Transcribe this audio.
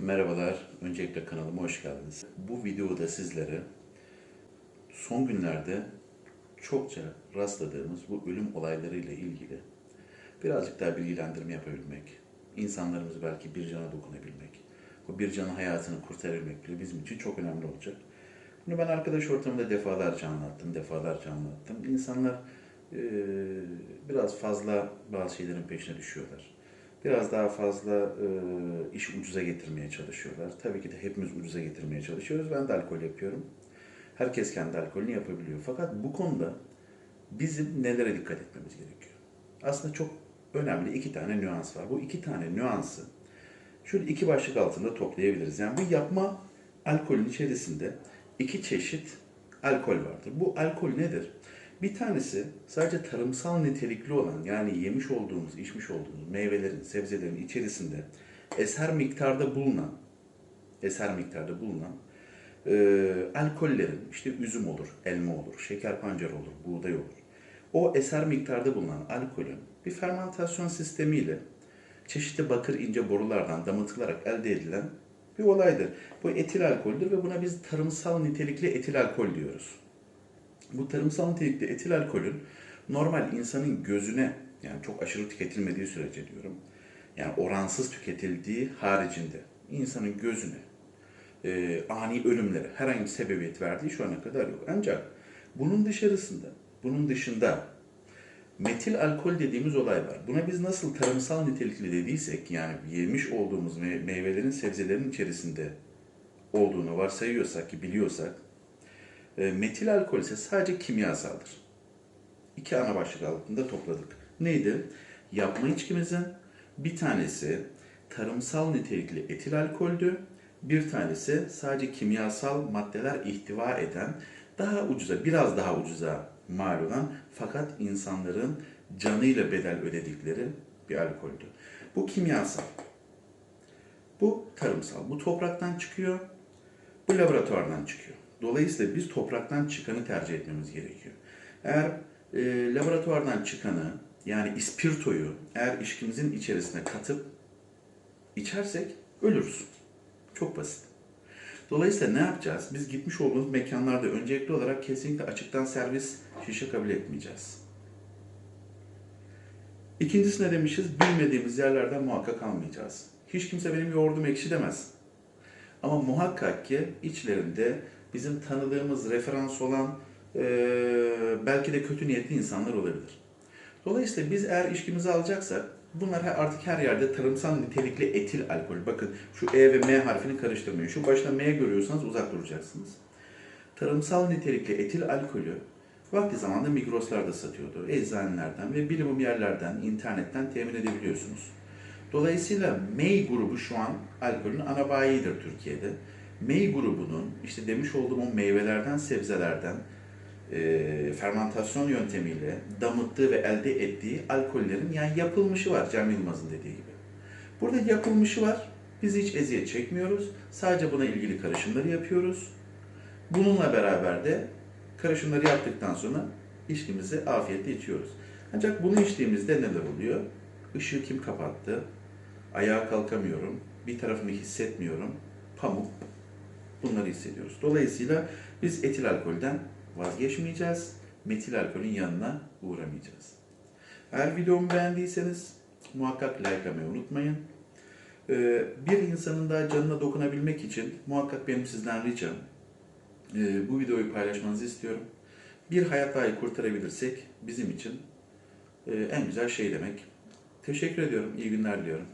Merhabalar, öncelikle kanalıma hoş geldiniz. Bu videoda sizlere son günlerde çokça rastladığımız bu ölüm olaylarıyla ilgili birazcık daha bilgilendirme yapabilmek, insanlarımızı belki bir cana dokunabilmek, bu bir canın hayatını kurtarabilmek bile bizim için çok önemli olacak. Bunu ben arkadaş ortamında defalarca anlattım, defalarca anlattım. İnsanlar eee, biraz fazla bazı şeylerin peşine düşüyorlar. Biraz daha fazla eee, iş ucuza getirmeye çalışıyorlar. Tabii ki de hepimiz ucuza getirmeye çalışıyoruz. Ben de alkol yapıyorum. Herkes kendi alkolünü yapabiliyor. Fakat bu konuda bizim nelere dikkat etmemiz gerekiyor? Aslında çok önemli iki tane nüans var. Bu iki tane nüansı şöyle iki başlık altında toplayabiliriz. Yani bu yapma alkolün içerisinde iki çeşit alkol vardır. Bu alkol nedir? Bir tanesi sadece tarımsal nitelikli olan yani yemiş olduğumuz, içmiş olduğumuz meyvelerin, sebzelerin içerisinde eser miktarda bulunan eser miktarda bulunan e, alkollerin işte üzüm olur, elma olur, şeker pancarı olur, buğday olur. O eser miktarda bulunan alkolün bir fermentasyon sistemiyle çeşitli bakır ince borulardan damıtılarak elde edilen bir olaydır. Bu etil alkoldür ve buna biz tarımsal nitelikli etil alkol diyoruz. Bu tarımsal nitelikli etil alkolün normal insanın gözüne yani çok aşırı tüketilmediği sürece diyorum. Yani oransız tüketildiği haricinde insanın gözüne e, ani ölümlere herhangi bir sebebiyet verdiği şu ana kadar yok. Ancak bunun dışarısında, bunun dışında metil alkol dediğimiz olay var. Buna biz nasıl tarımsal nitelikli dediysek yani yemiş olduğumuz me- meyvelerin, sebzelerin içerisinde olduğunu varsayıyorsak ki biliyorsak metil alkol ise sadece kimyasaldır. İki ana başlık altında topladık. Neydi? Yapma içkimizin bir tanesi tarımsal nitelikli etil alkoldü. Bir tanesi sadece kimyasal maddeler ihtiva eden, daha ucuza, biraz daha ucuza mal olan fakat insanların canıyla bedel ödedikleri bir alkoldü. Bu kimyasal. Bu tarımsal. Bu topraktan çıkıyor. Bu laboratuvardan çıkıyor. Dolayısıyla biz topraktan çıkanı tercih etmemiz gerekiyor. Eğer e, laboratuvardan çıkanı yani ispirtoyu eğer içkimizin içerisine katıp içersek ölürüz. Çok basit. Dolayısıyla ne yapacağız? Biz gitmiş olduğumuz mekanlarda öncelikli olarak kesinlikle açıktan servis şişe kabul etmeyeceğiz. İkincisi ne demişiz? Bilmediğimiz yerlerden muhakkak almayacağız. Hiç kimse benim yoğurdum ekşi demez. Ama muhakkak ki içlerinde bizim tanıdığımız referans olan eee, belki de kötü niyetli insanlar olabilir. Dolayısıyla biz eğer içkimizi alacaksak bunlar artık her yerde tarımsal nitelikli etil alkol. Bakın şu E ve M harfini karıştırmayın. Şu başta M görüyorsanız uzak duracaksınız. Tarımsal nitelikli etil alkolü vakti zamanında Migros'larda satıyordu. Eczanelerden ve bilimum yerlerden, internetten temin edebiliyorsunuz. Dolayısıyla MEY grubu şu an alkolün ana bayidir Türkiye'de. MEY grubunun işte demiş olduğum o meyvelerden, sebzelerden e, fermentasyon yöntemiyle damıttığı ve elde ettiği alkollerin yani yapılmışı var Cem Yılmaz'ın dediği gibi. Burada yapılmışı var. Biz hiç eziyet çekmiyoruz. Sadece buna ilgili karışımları yapıyoruz. Bununla beraber de karışımları yaptıktan sonra içkimizi afiyetle içiyoruz. Ancak bunu içtiğimizde neler oluyor? Işığı kim kapattı? Ayağa kalkamıyorum. Bir tarafımı hissetmiyorum. Pamuk. Bunları hissediyoruz. Dolayısıyla biz etil alkolden vazgeçmeyeceğiz. Metil alkolün yanına uğramayacağız. Eğer videomu beğendiyseniz muhakkak likelamayı unutmayın. Ee, bir insanın daha canına dokunabilmek için muhakkak benim sizden ricam e, bu videoyu paylaşmanızı istiyorum. Bir hayat dahi kurtarabilirsek bizim için e, en güzel şey demek. Teşekkür ediyorum. İyi günler diliyorum.